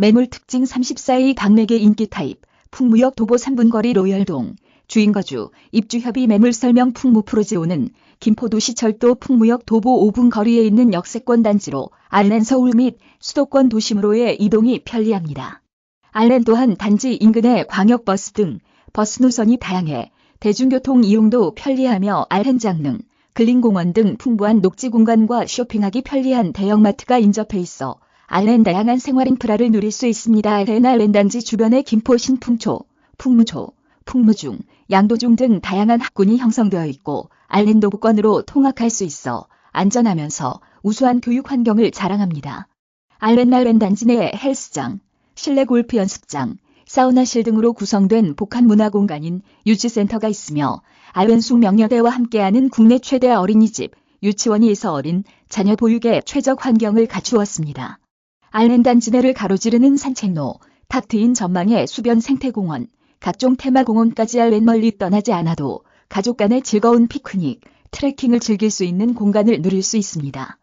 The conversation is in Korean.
매물 특징 34의 강매계 인기 타입, 풍무역 도보 3분 거리 로열동, 주인거주, 입주협의 매물 설명 풍무 프로지오는 김포도시 철도 풍무역 도보 5분 거리에 있는 역세권 단지로 알렌 서울 및 수도권 도심으로의 이동이 편리합니다. 알렌 또한 단지 인근의 광역버스 등 버스 노선이 다양해 대중교통 이용도 편리하며 알렌 장릉, 근린공원 등 풍부한 녹지 공간과 쇼핑하기 편리한 대형마트가 인접해 있어 알렌 다양한 생활 인프라를 누릴 수 있습니다. 알렌 알렌 단지 주변에 김포 신풍초, 풍무초, 풍무중, 양도중 등 다양한 학군이 형성되어 있고 알렌 도부권으로 통학할 수 있어 안전하면서 우수한 교육 환경을 자랑합니다. 알렌 알렌 단지 내에 헬스장, 실내 골프 연습장, 사우나실 등으로 구성된 복합 문화 공간인 유치센터가 있으며 알렌 숙 명여대와 함께하는 국내 최대 어린이집, 유치원이에서 어린 자녀 보육에 최적 환경을 갖추었습니다. 알렌 단지 내를 가로지르는 산책로, 탁 트인 전망의 수변 생태공원, 각종 테마공원까지 알렌 멀리 떠나지 않아도 가족 간의 즐거운 피크닉, 트레킹을 즐길 수 있는 공간을 누릴 수 있습니다.